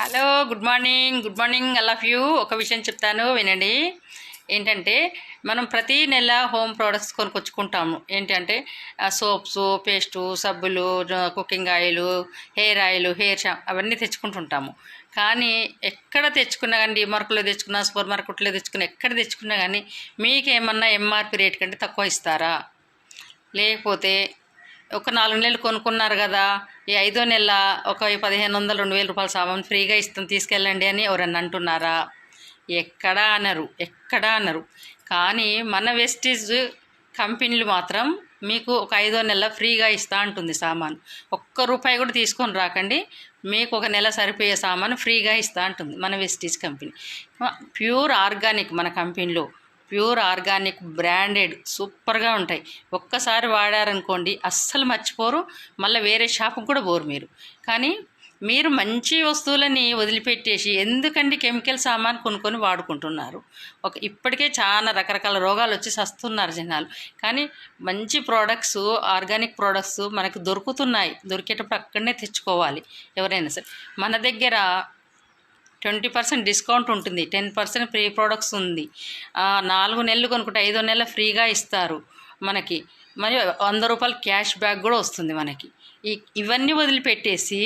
Hello good morning good morning I love you ఒక విషయం చెప్తాను వినండి. ఏంటంటే మనం ప్రతి నెల హోమ్ ప్రోడక్ట్స్ కొనుకొచ్చుకుంటాము ఏంటంటే సోప్స్ పేస్టు సబ్బులు cooking oil hair oil hair Shah అవన్నీ తెచ్చుకుంటుంటాము. కానీ ఎక్కడ తెచ్చుకున్నా కానీ డిమార్క్లో తెచ్చుకున్నా సూపర్ మార్కెట్లో తెచ్చుకున్నా ఎక్కడ తెచ్చుకున్నా కానీ మీకేమన్నా ఎంఆర్పి రేట్ కంటే తక్కువ ఇస్తారా? లేకపోతే ఒక నాలుగు నెలలు కొనుక్కున్నారు కదా ఈ ఐదో నెల ఒక పదిహేను వందలు రెండు వేల రూపాయల సామాన్ ఫ్రీగా ఇస్తాం తీసుకెళ్ళండి అని ఎవరన్నా అంటున్నారా? ఎక్కడా అనరు ఎక్కడా అనరు. కానీ మన వెస్టీజ్ కంపెనీలు మాత్రం మీకు ఒక ఐదో నెల ఫ్రీగా ఇస్తా అంటుంది సామాను. ఒక్క రూపాయి కూడా తీసుకొని రాకండి మీకు ఒక నెల సరిపోయే సామాను ఫ్రీగా ఇస్తా అంటుంది మన వెస్టీజ్ కంపెనీ. ప్యూర్ ఆర్గానిక్ మన కంపెనీలో. ప్యూర్ ఆర్గానిక్ బ్రాండెడ్ సూపర్గా ఉంటాయి. ఒక్కసారి వాడారనుకోండి అస్సలు మర్చిపోరు. మళ్ళీ వేరే షాప్కి కూడా పోరు మీరు. కానీ మీరు మంచి వస్తువులని వదిలిపెట్టేసి ఎందుకండి కెమికల్ సామాన్ కొనుక్కొని వాడుకుంటున్నారు? ఒక ఇప్పటికే చాలా రకరకాల రోగాలు వచ్చి సస్తున్నారు జనాలు. కానీ మంచి ప్రోడక్ట్స్ ఆర్గానిక్ ప్రోడక్ట్స్ మనకు దొరుకుతున్నాయి. దొరికేటప్పుడు అక్కడనే తెచ్చుకోవాలి ఎవరైనా సరే. మన దగ్గర ట్వంటీ పర్సెంట్ డిస్కౌంట్ ఉంటుంది. టెన్ పర్సెంట్ ఫ్రీ ప్రోడక్ట్స్ ఉంది. నాలుగు నెలలు కొనుక్కుంటే ఐదో నెలల ఫ్రీగా ఇస్తారు మనకి. మరియు వంద రూపాయలు క్యాష్ బ్యాక్ కూడా వస్తుంది మనకి. ఇవన్నీ వదిలిపెట్టేసి